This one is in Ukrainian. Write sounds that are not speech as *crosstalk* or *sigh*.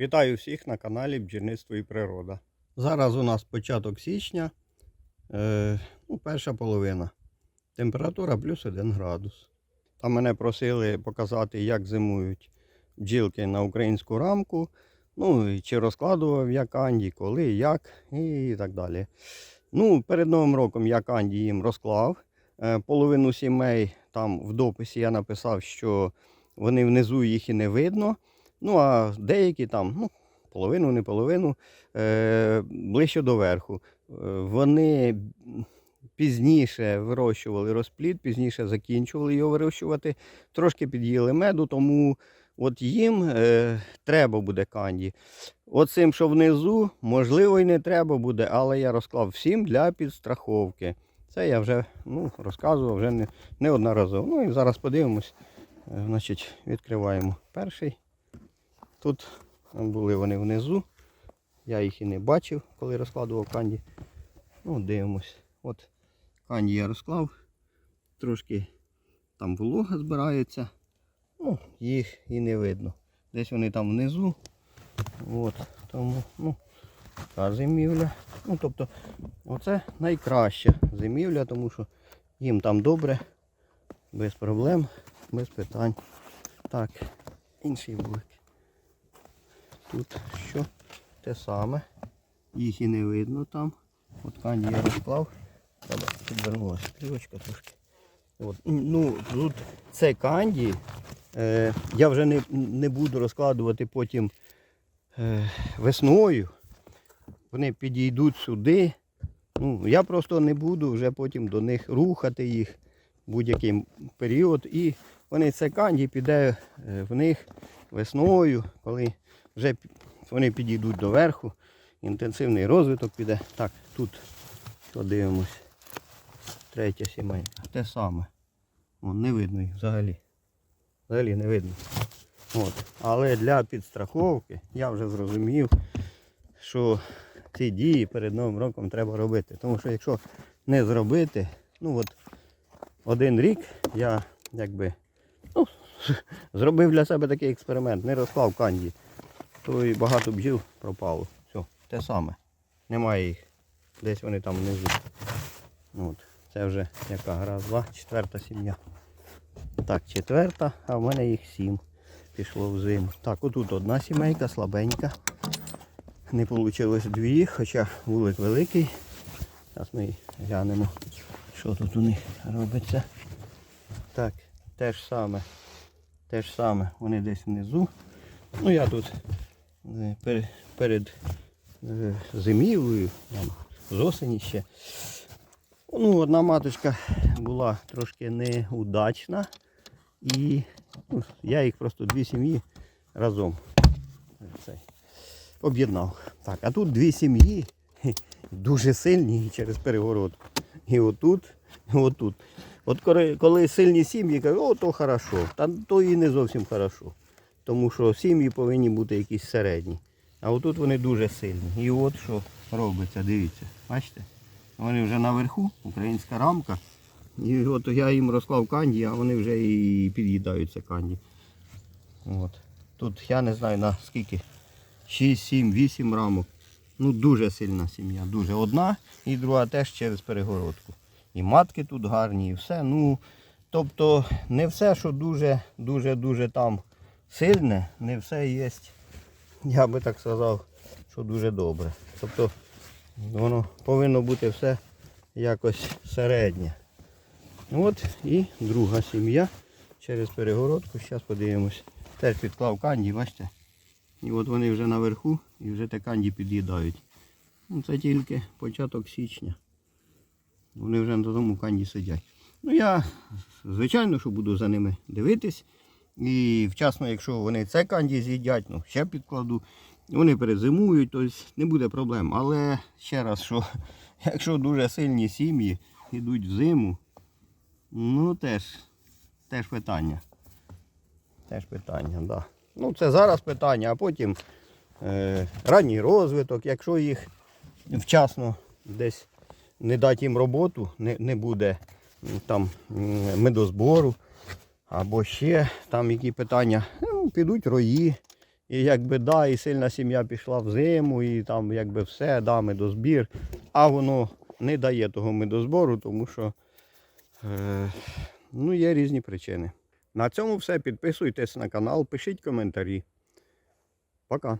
Вітаю всіх на каналі Бджільництво і Природа. Зараз у нас початок січня, е, ну, перша половина. Температура плюс 1 градус. Там мене просили показати, як зимують бджілки на українську рамку. Ну, чи розкладував я канді, коли, як і так далі. Ну, перед Новим роком я канді їм розклав. Е, половину сімей там в дописі я написав, що вони внизу їх і не видно. Ну, а деякі там, ну, половину, не половину, е, ближче до верху. Е, Вони пізніше вирощували розплід, пізніше закінчували його вирощувати, трошки під'їли меду, тому от їм е, треба буде канді. Оцим, що внизу, можливо, і не треба буде, але я розклав всім для підстраховки. Це я вже ну, розказував вже не, неодноразово. Ну і зараз подивимось. Е, Значить, відкриваємо перший. Тут були вони внизу. Я їх і не бачив, коли розкладував канді. Ну, дивимось. От канді я розклав. Трошки там волога збирається. Ну, їх і не видно. Десь вони там внизу. От, тому, ну, та зимівля. Ну, тобто, оце найкраща зимівля, тому що їм там добре, без проблем, без питань. Так, інший вулик. Тут що те саме. Їх і не видно там. От канді я розклав. Підвернулася плівочка трошки. От. Ну, тут це канді. Е, я вже не, не буду розкладувати потім е, весною. Вони підійдуть сюди. Ну, я просто не буду вже потім до них рухати їх будь-який період. І вони це канді піде е, в них весною, коли вже вони підійдуть до верху. Інтенсивний розвиток піде. Так, тут подивимось. Третя сімейка. Те саме. Вон, не видно їх взагалі. Взагалі не видно. От. Але для підстраховки я вже зрозумів, що ці дії перед Новим роком треба робити. Тому що якщо не зробити, ну от один рік я якби ну, *laughs* зробив для себе такий експеримент, не розклав канді, то і багато бджіл пропало. Все, те саме. Немає їх. Десь вони там внизу. От. Це вже яка раз, два, четверта сім'я. Так, четверта, а в мене їх сім. Пішло в зиму. Так, отут одна сімейка, слабенька. Не вийшло дві, хоча вулик великий. Зараз ми глянемо, що тут у них робиться. Так, те ж саме. Те ж саме, вони десь внизу. Ну я тут перед, перед е, зимівлею, з осені ще. Ну, одна маточка була трошки неудачна. І ну, я їх просто дві сім'ї разом е, об'єднав. Так, а тут дві сім'ї дуже сильні через перегородку. І отут, і отут. От коли, коли сильні сім'ї, кажуть, о, то хорошо. Та то і не зовсім хорошо. Тому що сім'ї повинні бути якісь середні. А отут вони дуже сильні. І от що робиться, дивіться. Бачите? Вони вже наверху, українська рамка. І от я їм розклав канді, а вони вже і під'їдаються канді. От. Тут я не знаю на скільки. 6, 7, 8 рамок. Ну дуже сильна сім'я. Дуже одна і друга теж через перегородку. І матки тут гарні, і все. Ну, тобто не все, що дуже, дуже, дуже там сильне, не все є. Я би так сказав, що дуже добре. Тобто воно повинно бути все якось середнє. От і друга сім'я через перегородку. Зараз подивимось. Теж підклав канді, бачите? І от вони вже наверху і вже те канді під'їдають. Ну, це тільки початок січня. Вони вже на тому канді сидять. Ну я, звичайно, що буду за ними дивитись. І вчасно, якщо вони це канді з'їдять, ну ще підкладу. Вони перезимують, тобто не буде проблем. Але ще раз, що *laughs* якщо дуже сильні сім'ї йдуть в зиму, ну теж, теж питання. Теж питання, да. Ну це зараз питання, а потім е, ранній розвиток, якщо їх вчасно десь не дати їм роботу, не, не буде там медозбору, або ще там які питання, ну, підуть рої, І якби да, і сильна сім'я пішла в зиму, і там якби все, да, медозбір. А воно не дає того медозбору, тому що е, ну, є різні причини. На цьому все. Підписуйтесь на канал, пишіть коментарі. Пока.